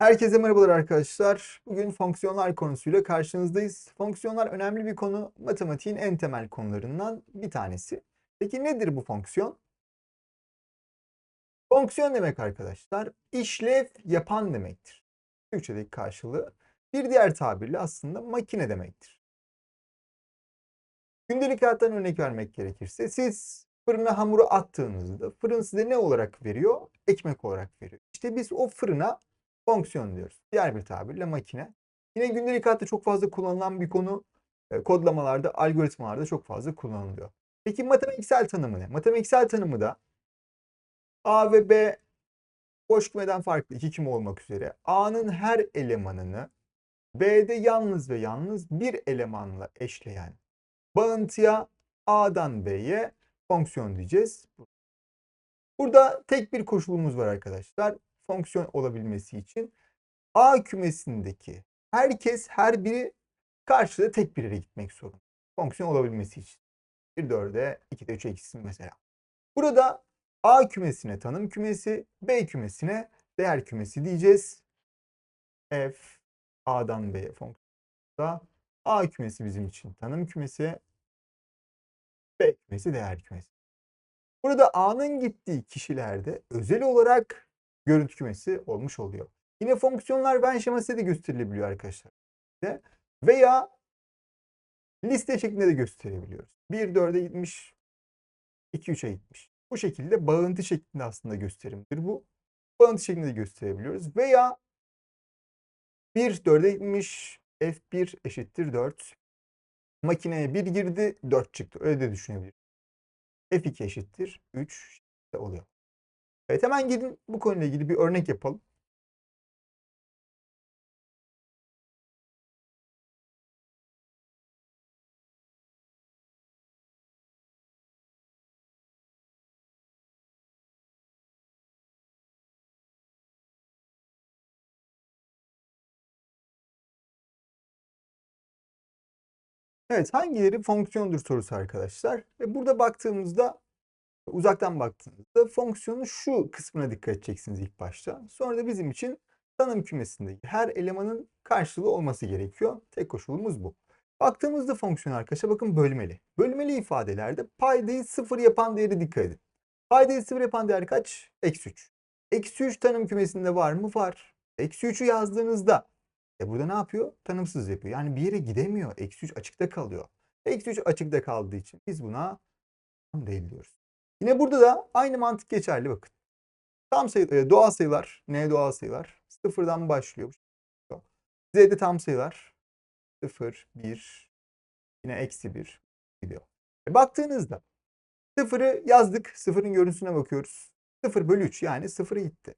Herkese merhabalar arkadaşlar. Bugün fonksiyonlar konusuyla karşınızdayız. Fonksiyonlar önemli bir konu. Matematiğin en temel konularından bir tanesi. Peki nedir bu fonksiyon? Fonksiyon demek arkadaşlar işlev yapan demektir. Türkçedeki karşılığı. Bir diğer tabirle aslında makine demektir. Gündelik hayattan örnek vermek gerekirse siz fırına hamuru attığınızda fırın size ne olarak veriyor? Ekmek olarak veriyor. İşte biz o fırına fonksiyon diyoruz. Diğer bir tabirle makine. Yine gündelik hayatta çok fazla kullanılan bir konu. E, Kodlamalarda, algoritmalarda çok fazla kullanılıyor. Peki matematiksel tanımı ne? Matematiksel tanımı da A ve B boş kümeden farklı iki küme olmak üzere A'nın her elemanını B'de yalnız ve yalnız bir elemanla eşleyen bağıntıya A'dan B'ye fonksiyon diyeceğiz. Burada tek bir koşulumuz var arkadaşlar. Fonksiyon olabilmesi için A kümesindeki herkes her biri karşıda tek bir yere gitmek zorunda. Fonksiyon olabilmesi için. 1 4'e 2'de 3'e eksisin mesela. Burada A kümesine tanım kümesi, B kümesine değer kümesi diyeceğiz. F A'dan B'ye fonksiyonda A kümesi bizim için tanım kümesi, B kümesi değer kümesi. Burada A'nın gittiği kişilerde özel olarak görüntü kümesi olmuş oluyor. Yine fonksiyonlar ben şeması de gösterilebiliyor arkadaşlar. Veya liste şeklinde de gösterebiliyoruz. 1 4'e gitmiş, 2 3'e gitmiş. Bu şekilde bağıntı şeklinde aslında gösterimdir bu. Bağıntı şeklinde gösterebiliyoruz. Veya 1 4'e gitmiş, F1 eşittir 4. Makineye 1 girdi, 4 çıktı. Öyle de düşünebiliriz. F2 eşittir 3 oluyor. Evet hemen gelin bu konuyla ilgili bir örnek yapalım. Evet hangileri fonksiyondur sorusu arkadaşlar. Ve burada baktığımızda uzaktan baktığınızda fonksiyonun şu kısmına dikkat edeceksiniz ilk başta. Sonra da bizim için tanım kümesindeki her elemanın karşılığı olması gerekiyor. Tek koşulumuz bu. Baktığımızda fonksiyon arkadaşlar bakın bölmeli. Bölmeli ifadelerde paydayı sıfır yapan değeri dikkat edin. Paydayı sıfır yapan değer kaç? Eksi 3. Eksi 3 tanım kümesinde var mı? Var. Eksi 3'ü yazdığınızda e burada ne yapıyor? Tanımsız yapıyor. Yani bir yere gidemiyor. Eksi 3 açıkta kalıyor. Eksi 3 açıkta kaldığı için biz buna tam değil diyoruz. Yine burada da aynı mantık geçerli bakın. Tam sayı, e, doğal sayılar, ne doğal sayılar? Sıfırdan başlıyor. Z'de tam sayılar. 0, 1, yine eksi 1 gidiyor. E baktığınızda sıfırı yazdık. Sıfırın görüntüsüne bakıyoruz. 0 bölü 3 yani sıfırı gitti.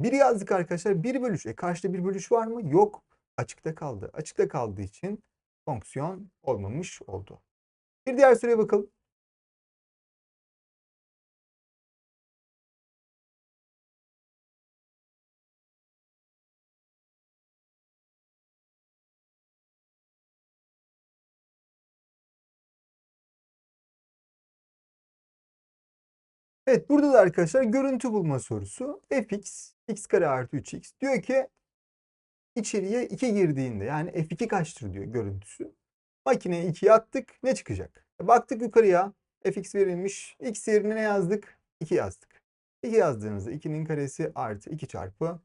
1 yazdık arkadaşlar. 1 bölü 3. E karşıda 1 bölü 3 var mı? Yok. Açıkta kaldı. Açıkta kaldığı için fonksiyon olmamış oldu. Bir diğer soruya bakalım. Evet burada da arkadaşlar görüntü bulma sorusu. fx x kare artı 3x diyor ki içeriye 2 girdiğinde yani f2 kaçtır diyor görüntüsü. Makineye 2'ye attık ne çıkacak? Baktık yukarıya fx verilmiş. x yerine ne yazdık? 2 yazdık. 2 yazdığınızda 2'nin karesi artı 2 çarpı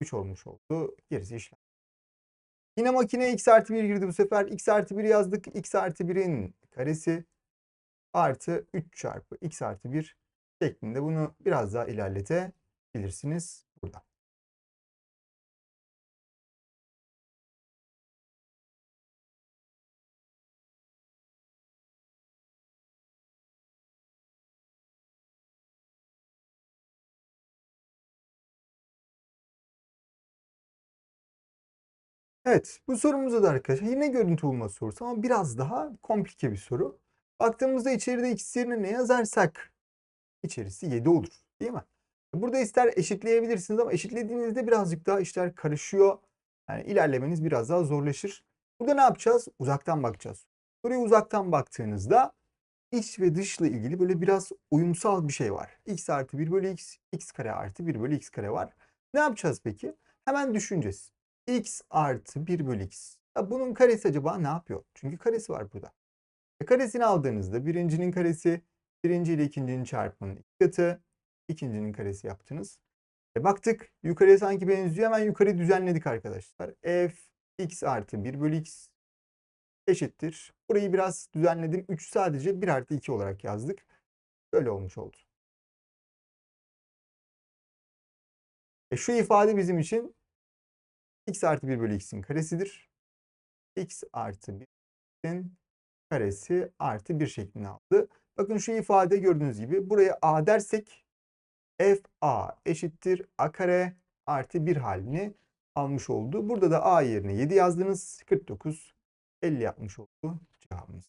3 olmuş oldu. Gerisi işlem. Yine makineye x artı 1 girdi bu sefer. x artı 1 yazdık. x artı 1'in karesi artı 3 çarpı x artı 1 şeklinde bunu biraz daha ilerletebilirsiniz burada. Evet, bu sorumuzda da arkadaşlar yine görüntü bulma sorusu ama biraz daha komplike bir soru. Baktığımızda içeride x yerine ne yazarsak içerisi 7 olur. Değil mi? Burada ister eşitleyebilirsiniz ama eşitlediğinizde birazcık daha işler karışıyor. Yani ilerlemeniz biraz daha zorlaşır. Burada ne yapacağız? Uzaktan bakacağız. Buraya uzaktan baktığınızda iç ve dışla ilgili böyle biraz uyumsal bir şey var. x artı 1 bölü x, x kare artı 1 bölü x kare var. Ne yapacağız peki? hemen düşüneceğiz. x artı 1 bölü x. Ya bunun karesi acaba ne yapıyor? Çünkü karesi var burada. E karesini aldığınızda birincinin karesi birinci ile ikincinin çarpımının iki katı. ikincinin karesi yaptınız. E baktık yukarıya sanki benziyor. Hemen yukarı düzenledik arkadaşlar. f x artı 1 bölü x eşittir. Burayı biraz düzenledim. 3 sadece 1 artı 2 olarak yazdık. Böyle olmuş oldu. E şu ifade bizim için x artı 1 bölü x'in karesidir. x artı 1'in karesi artı 1 şeklini aldı. Bakın şu ifade gördüğünüz gibi buraya a dersek f a eşittir a kare artı 1 halini almış oldu. Burada da a yerine 7 yazdınız. 49 50 yapmış oldu cevabımız.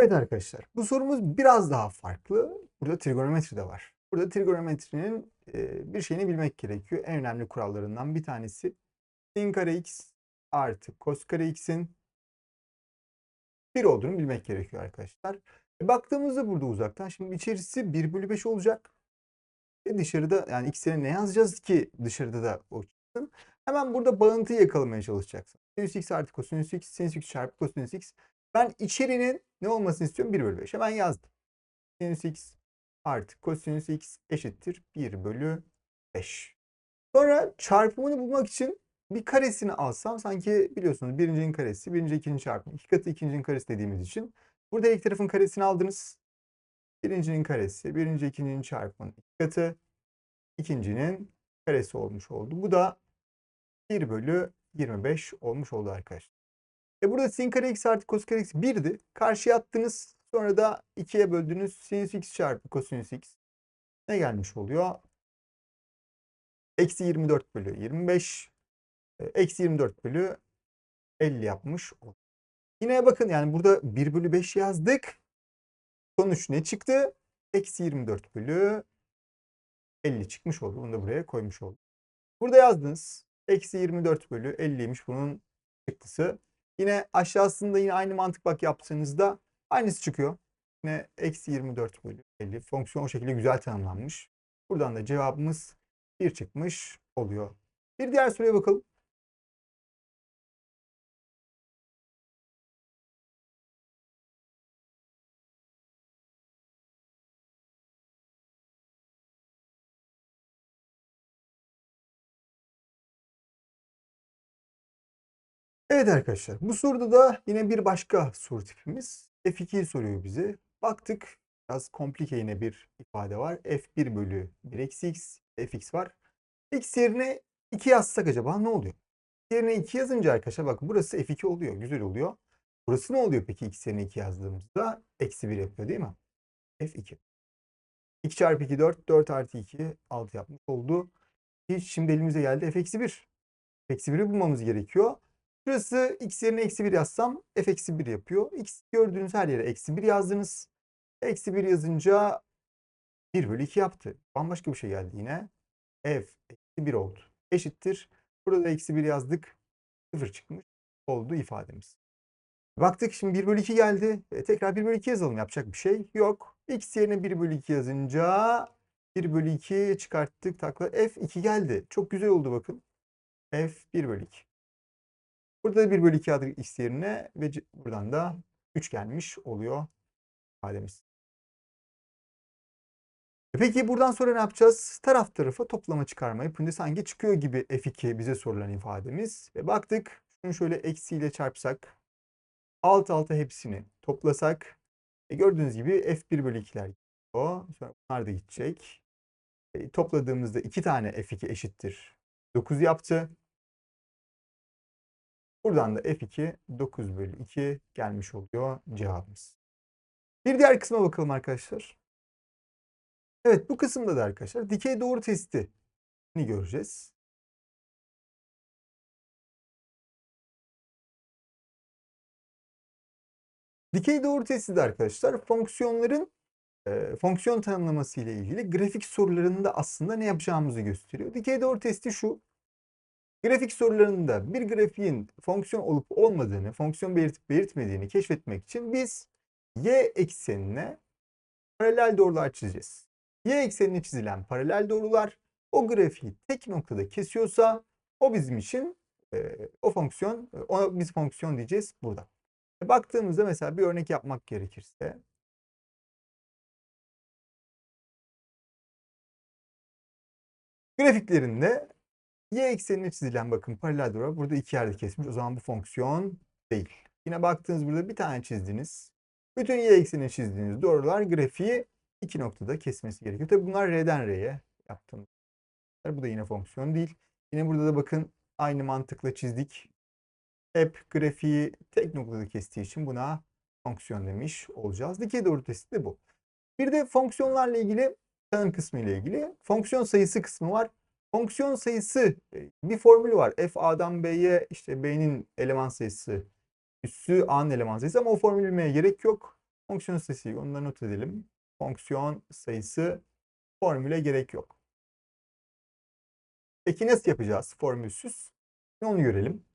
Evet arkadaşlar bu sorumuz biraz daha farklı. Burada trigonometri de var. Burada trigonometrinin e, bir şeyini bilmek gerekiyor. En önemli kurallarından bir tanesi sin kare x artı kos kare x'in 1 olduğunu bilmek gerekiyor arkadaşlar. E, baktığımızda burada uzaktan şimdi içerisi 1 bölü 5 olacak. E dışarıda yani x'e ne yazacağız ki dışarıda da o çıksın. Hemen burada bağıntıyı yakalamaya çalışacaksın. Sinüs x artı kosinüs x, sinüs x çarpı kosinüs x. Ben içerinin ne olmasını istiyorum? 1 bölü 5. Hemen yazdım. Sinüs x artı kosinüs x eşittir 1 bölü 5. Sonra çarpımını bulmak için bir karesini alsam sanki biliyorsunuz birincinin karesi, birinci ikinci çarpımı, iki katı ikincinin karesi dediğimiz için. Burada ilk tarafın karesini aldınız. Birincinin karesi, birinci ikincinin çarpımının iki katı, ikincinin karesi olmuş oldu. Bu da 1 bölü 25 olmuş oldu arkadaşlar. E burada sin kare x artı kos kare x 1'di. Karşıya attınız. Sonra da 2'ye böldünüz. Sinüs x çarpı kosinüs x. Ne gelmiş oluyor? Eksi 24 bölü 25. Eksi 24 bölü 50 yapmış oluyor. Yine bakın yani burada 1 bölü 5 yazdık. Sonuç ne çıktı? Eksi 24 bölü 50 çıkmış oldu. Bunu da buraya koymuş olduk. Burada yazdınız. Eksi 24 bölü 50'ymiş bunun çıktısı. Yine aşağısında yine aynı mantık bak yaptığınızda aynısı çıkıyor. Yine eksi 24 bölü 50. Fonksiyon o şekilde güzel tanımlanmış. Buradan da cevabımız 1 çıkmış oluyor. Bir diğer soruya bakalım. Evet arkadaşlar bu soruda da yine bir başka soru tipimiz F2'yi soruyor bize. Baktık biraz komplike yine bir ifade var. F1 bölü 1 eksi x, fx var. X yerine 2 yazsak acaba ne oluyor? Yerine 2 yazınca arkadaşlar bak burası F2 oluyor. Güzel oluyor. Burası ne oluyor peki x yerine 2 yazdığımızda? Eksi 1 yapıyor değil mi? F2. 2 çarpı 2 4. 4 artı 2 6 yapmış oldu. Şimdi elimize geldi f eksi 1. Eksi 1'i bulmamız gerekiyor. Şurası x yerine eksi 1 yazsam f eksi 1 yapıyor. x gördüğünüz her yere eksi 1 yazdınız. Eksi 1 yazınca 1 bölü 2 yaptı. Bambaşka bir şey geldi yine. f eksi 1 oldu. Eşittir. Burada da eksi 1 yazdık. 0 çıkmış oldu ifademiz. Baktık şimdi 1 bölü 2 geldi. E, tekrar 1 bölü 2 yazalım. Yapacak bir şey yok. x yerine 1 bölü 2 yazınca 1 bölü 2 çıkarttık. Takla f 2 geldi. Çok güzel oldu bakın. f 1 bölü 2. Burada da 1 bölü 2 adı x yerine ve buradan da 3 gelmiş oluyor ifademiz. E peki buradan sonra ne yapacağız? Taraf tarafa toplama çıkarma yapınca sanki çıkıyor gibi f2 bize sorulan ifademiz. Ve baktık şunu şöyle eksiyle çarpsak alt alta hepsini toplasak E, gördüğünüz gibi F1 bölü 2'ler gidiyor. Sonra bunlar da gidecek. E, topladığımızda 2 tane F2 eşittir 9 yaptı. Buradan da F2 9 bölü 2 gelmiş oluyor cevabımız. Bir diğer kısma bakalım arkadaşlar. Evet bu kısımda da arkadaşlar dikey doğru testi göreceğiz. Dikey doğru testi de arkadaşlar fonksiyonların e, fonksiyon tanımlaması ile ilgili grafik sorularında aslında ne yapacağımızı gösteriyor. Dikey doğru testi şu. Grafik sorularında bir grafiğin fonksiyon olup olmadığını, fonksiyon belirtip belirtmediğini keşfetmek için biz y eksenine paralel doğrular çizeceğiz. Y eksenine çizilen paralel doğrular o grafiği tek noktada kesiyorsa o bizim için e, o fonksiyon, ona biz fonksiyon diyeceğiz burada. E, baktığımızda mesela bir örnek yapmak gerekirse grafiklerinde y eksenine çizilen bakın paralel doğru burada iki yerde kesmiş. O zaman bu fonksiyon değil. Yine baktığınız burada bir tane çizdiniz. Bütün y eksenine çizdiğiniz doğrular grafiği iki noktada kesmesi gerekiyor. Tabi bunlar R'den R'ye yaptım. Bu da yine fonksiyon değil. Yine burada da bakın aynı mantıkla çizdik. Hep grafiği tek noktada kestiği için buna fonksiyon demiş olacağız. Dikey doğru testi de bu. Bir de fonksiyonlarla ilgili tanım kısmı ile ilgili fonksiyon sayısı kısmı var. Fonksiyon sayısı e, bir formülü var. F A'dan B'ye işte B'nin eleman sayısı üssü A'nın eleman sayısı ama o formülü bilmeye gerek yok. Fonksiyon sayısı onları not edelim. Fonksiyon sayısı formüle gerek yok. Peki nasıl yapacağız formülsüz? Onu görelim.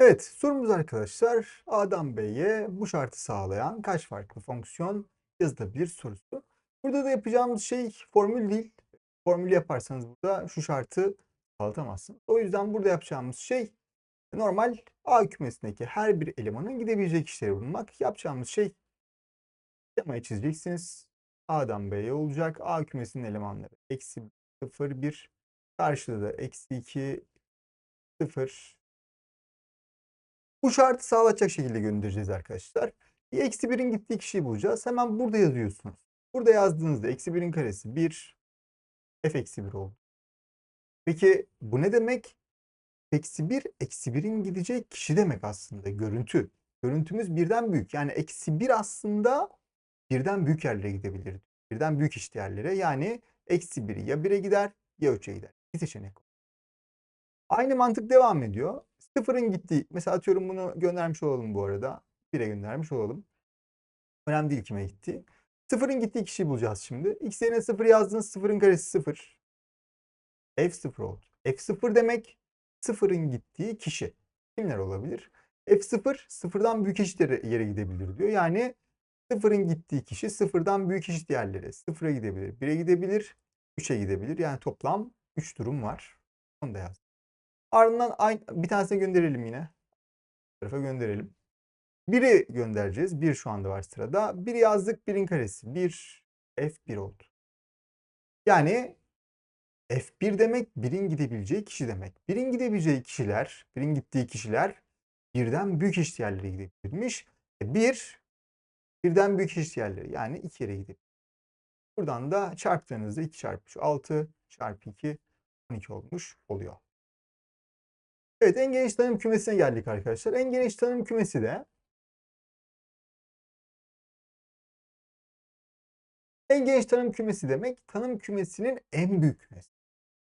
Evet, sorumuz arkadaşlar A'dan B'ye bu şartı sağlayan kaç farklı fonksiyon yazılabilir sorusu. Burada da yapacağımız şey formül değil. Formül yaparsanız burada şu şartı sağlatamazsınız. O yüzden burada yapacağımız şey normal A kümesindeki her bir elemanın gidebilecek işleri bulmak. Yapacağımız şey şemayı çizeceksiniz. A'dan B'ye olacak. A kümesinin elemanları eksi 0, 1. Karşıda da eksi 2, 0, bu şartı sağlayacak şekilde göndereceğiz arkadaşlar. Eksi 1'in gittiği kişiyi bulacağız. Hemen burada yazıyorsunuz. Burada yazdığınızda eksi 1'in karesi 1 f eksi 1 oldu. Peki bu ne demek? Eksi 1 eksi 1'in gideceği kişi demek aslında görüntü. Görüntümüz birden büyük. Yani eksi 1 aslında birden büyük yerlere gidebilir. Birden büyük eşit yerlere. Yani eksi 1 ya 1'e gider ya 3'e gider. Bir seçenek. Aynı mantık devam ediyor. Sıfırın gittiği, mesela atıyorum bunu göndermiş olalım bu arada. 1'e göndermiş olalım. Önemli değil kime gitti. Sıfırın gittiği kişiyi bulacağız şimdi. X yerine sıfır yazdığınız sıfırın karesi sıfır. F sıfır oldu. F sıfır demek sıfırın gittiği kişi. Kimler olabilir? F sıfır sıfırdan büyük eşit yere gidebilir diyor. Yani sıfırın gittiği kişi sıfırdan büyük eşit yerlere. Sıfıra gidebilir, 1'e gidebilir, 3'e gidebilir. Yani toplam 3 durum var. Onu da yazdım. Ardından aynı, bir tanesini gönderelim yine. Tarafa gönderelim. Biri göndereceğiz. Bir şu anda var sırada. Bir yazdık. Birin karesi. Bir F1 oldu. Yani F1 demek birin gidebileceği kişi demek. Birin gidebileceği kişiler, birin gittiği kişiler birden büyük eşit yerlere gidebilmiş. E, bir birden büyük eşit yerlere yani iki yere gidebilir. Buradan da çarptığınızda 2 çarpı 6 çarpı 2 12 olmuş oluyor. Evet en geniş tanım kümesine geldik arkadaşlar. En geniş tanım kümesi de en geniş tanım kümesi demek tanım kümesinin en büyük kümesi.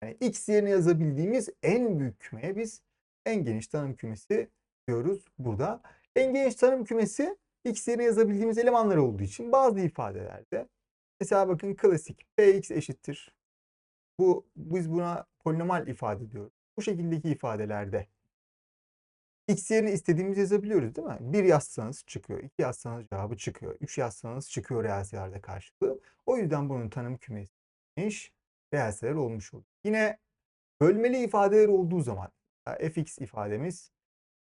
Yani x yerine yazabildiğimiz en büyük kümeye biz en geniş tanım kümesi diyoruz burada. En geniş tanım kümesi x yerine yazabildiğimiz elemanlar olduğu için bazı ifadelerde mesela bakın klasik px eşittir. Bu biz buna polinomal ifade diyoruz. Bu şekildeki ifadelerde x yerine istediğimizi yazabiliyoruz değil mi? 1 yazsanız çıkıyor. 2 yazsanız cevabı çıkıyor. 3 yazsanız çıkıyor reel karşılığı. O yüzden bunun tanım kümesi reel sayılar olmuş oluyor. Yine bölmeli ifadeler olduğu zaman fx ifademiz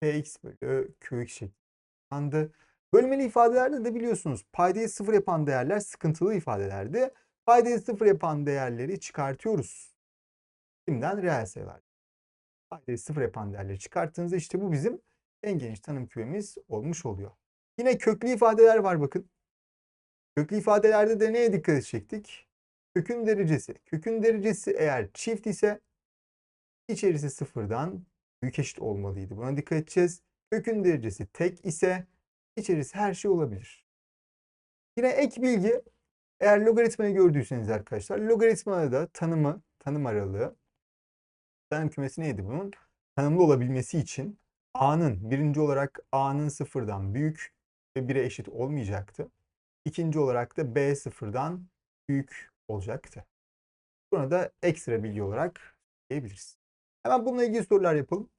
px bölü qx şeklinde. Bölmeli ifadelerde de biliyorsunuz paydayı sıfır yapan değerler sıkıntılı ifadelerdi. Paydayı sıfır yapan değerleri çıkartıyoruz. Şimdiden reel sayılar. Paydayı sıfır yapan değerleri çıkarttığınızda işte bu bizim en geniş tanım kümemiz olmuş oluyor. Yine köklü ifadeler var bakın. Köklü ifadelerde de neye dikkat edecektik? Kökün derecesi. Kökün derecesi eğer çift ise içerisi sıfırdan büyük eşit olmalıydı. Buna dikkat edeceğiz. Kökün derecesi tek ise içerisi her şey olabilir. Yine ek bilgi eğer logaritmayı gördüyseniz arkadaşlar logaritmada da tanımı, tanım aralığı tanım kümesi neydi bunun? Tanımlı olabilmesi için a'nın birinci olarak a'nın sıfırdan büyük ve 1'e eşit olmayacaktı. İkinci olarak da b sıfırdan büyük olacaktı. Buna da ekstra bilgi olarak diyebiliriz. Hemen bununla ilgili sorular yapalım.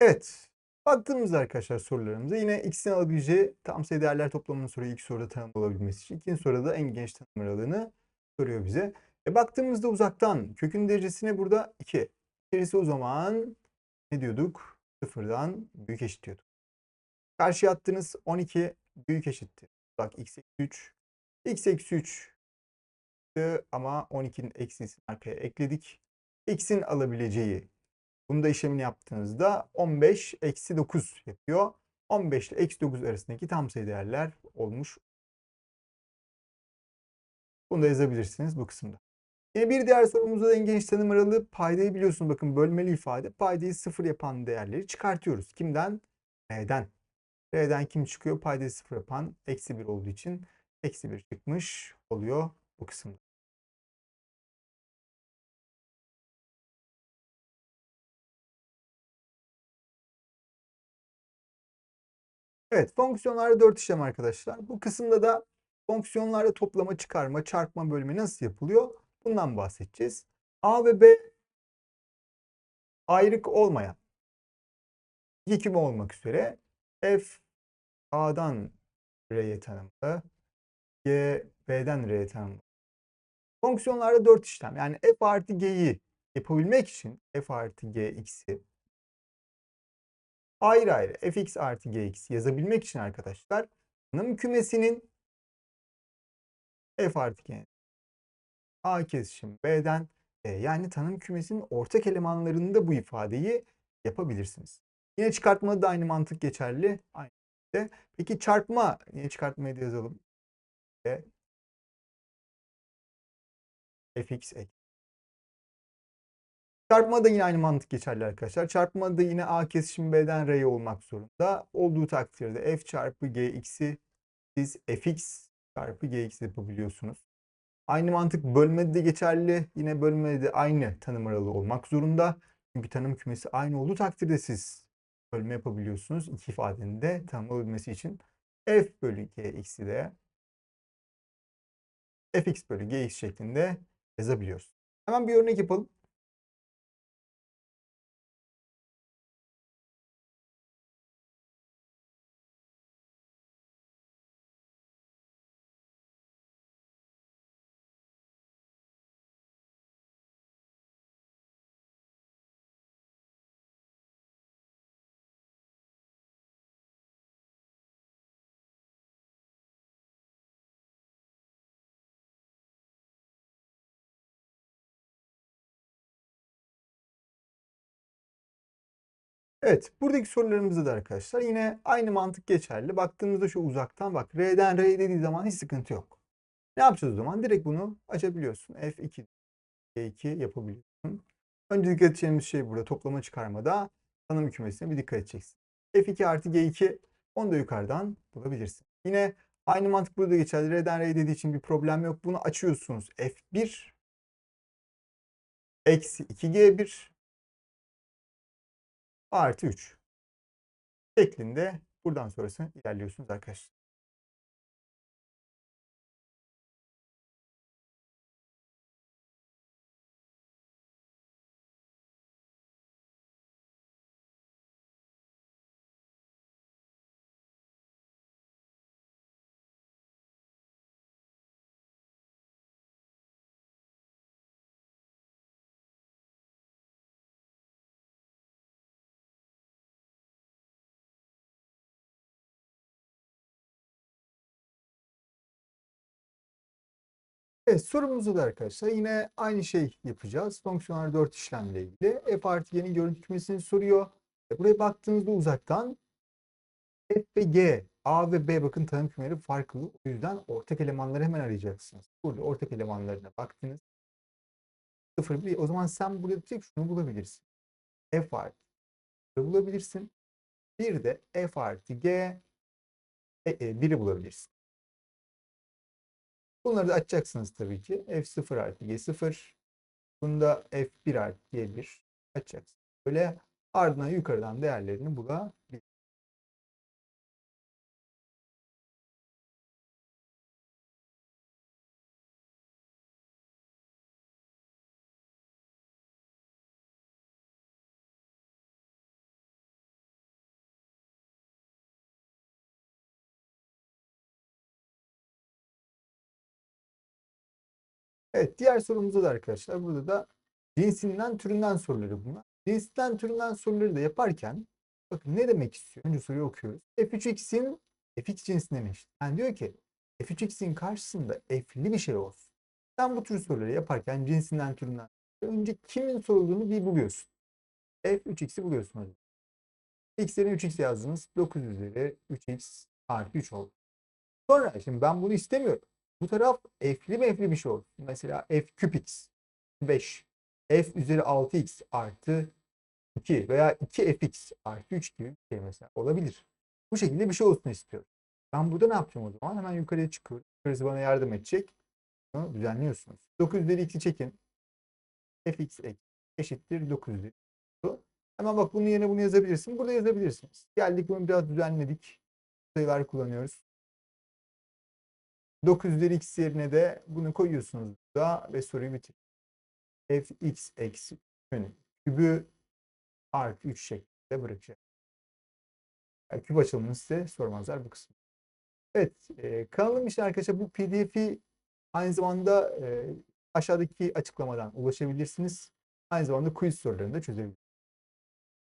Evet. Baktığımızda arkadaşlar sorularımıza yine x'in alabileceği tam sayı değerler toplamının soruyu ilk soruda tanım olabilmesi için ikinci soruda en geniş tanım aralığını soruyor bize. E baktığımızda uzaktan kökün derecesine burada 2. İçerisi o zaman ne diyorduk? Sıfırdan büyük eşit diyorduk. Karşıya attığınız 12 büyük eşittir. Bak x eksi 3. x eksi 3 ama 12'nin eksisini arkaya ekledik. x'in alabileceği bunu da işlemini yaptığınızda 15 eksi 9 yapıyor. 15 ile eksi 9 arasındaki tam sayı değerler olmuş. Bunu da yazabilirsiniz bu kısımda. Yine bir diğer sorumuzda da en geniş tanım aralığı paydayı biliyorsunuz. Bakın bölmeli ifade. Paydayı sıfır yapan değerleri çıkartıyoruz. Kimden? R'den. R'den kim çıkıyor? Paydayı sıfır yapan eksi 1 olduğu için eksi 1 çıkmış oluyor bu kısımda. Evet, fonksiyonlarda 4 işlem arkadaşlar. Bu kısımda da fonksiyonlarda toplama, çıkarma, çarpma bölümü nasıl yapılıyor? Bundan bahsedeceğiz. A ve B ayrık olmayan küme olmak üzere f A'dan R'ye tanımlı, G B'den R'ye tanımlı. Fonksiyonlarda 4 işlem. Yani f artı g'yi yapabilmek için f artı g x'i ayrı ayrı fx artı gx yazabilmek için arkadaşlar tanım kümesinin f artı g a kesişim b'den e, yani tanım kümesinin ortak elemanlarında bu ifadeyi yapabilirsiniz. Yine çıkartmada da aynı mantık geçerli. Aynı şekilde. Peki çarpma, yine çıkartmayı da yazalım. E, fx ek Çarpma da yine aynı mantık geçerli arkadaşlar. Çarpma da yine A kesişim B'den R'ye olmak zorunda. Olduğu takdirde F çarpı Gx'i siz Fx çarpı Gx yapabiliyorsunuz. Aynı mantık bölmede de geçerli. Yine bölmede de aynı tanım aralığı olmak zorunda. Çünkü tanım kümesi aynı olduğu takdirde siz bölme yapabiliyorsunuz. İki ifadenin de tanımlanabilmesi için f bölü gx'i de fx bölü gx şeklinde yazabiliyoruz. Hemen bir örnek yapalım. Evet, buradaki sorularımızda da arkadaşlar yine aynı mantık geçerli. Baktığımızda şu uzaktan bak R'den R dediği zaman hiç sıkıntı yok. Ne yapacağız o zaman? Direkt bunu açabiliyorsun. F2, G2 yapabiliyorsun. Önce dikkat edeceğimiz şey burada toplama çıkarmada tanım kümesine bir dikkat edeceksin. F2 artı G2 onu da yukarıdan bulabilirsin. Yine aynı mantık burada geçerli. R'den R dediği için bir problem yok. Bunu açıyorsunuz. F1 eksi 2G1 artı 3 şeklinde buradan sonrasını ilerliyorsunuz arkadaşlar. Evet sorumuzda da arkadaşlar yine aynı şey yapacağız. Fonksiyonlar 4 işlemle ilgili. F artı G'nin görüntü kümesini soruyor. E, Buraya baktığınızda uzaktan F ve G, A ve B bakın tanım kümeleri farklı. O yüzden ortak elemanları hemen arayacaksınız. Burada ortak elemanlarına baktınız. 0, 1. O zaman sen burada tek şunu bulabilirsin. F artı bulabilirsin. Bir de F artı G e, e, 1'i bulabilirsin. Bunları da açacaksınız tabii ki. F0 artı G0. Bunda F1 artı G1 açacaksınız. Böyle ardından yukarıdan değerlerini bulabilirsiniz. Evet diğer sorumuzda da arkadaşlar burada da cinsinden türünden soruları bunlar. Cinsinden türünden soruları da yaparken bakın ne demek istiyor? Önce soruyu okuyoruz. f3x'in fx cinsinden eşit. Yani diyor ki f3x'in karşısında f'li bir şey olsun. Sen bu tür soruları yaparken cinsinden türünden önce kimin sorulduğunu bir buluyorsun. f3x'i buluyorsun hocam. x yerine 3x yazdınız. 9 üzeri 3x artı 3 oldu. Sonra şimdi ben bunu istemiyorum. Bu taraf f'li mef'li bir şey olsun. Mesela f küp x 5. f üzeri 6x artı 2 veya 2fx artı 3 gibi bir şey mesela olabilir. Bu şekilde bir şey olsun istiyorum. Ben burada ne yapacağım o zaman? Hemen yukarıya çıkıyorum. Yukarısı bana yardım edecek. Bunu düzenliyorsunuz. 9 üzeri 2 çekin. fx eşittir 9 üzeri. Hemen bak bunun yerine bunu yazabilirsin. Burada yazabilirsiniz. Geldik bunu biraz düzenledik. Sayılar kullanıyoruz. 9 üzeri x yerine de bunu koyuyorsunuz burada ve soruyu bitir. fx eksi kübü artı 3 şeklinde bırakacak. Yani küp açılımını size sormazlar bu kısmı. Evet, e, kanalım için arkadaşlar bu pdf'i aynı zamanda e, aşağıdaki açıklamadan ulaşabilirsiniz. Aynı zamanda quiz sorularını da çözebilirsiniz.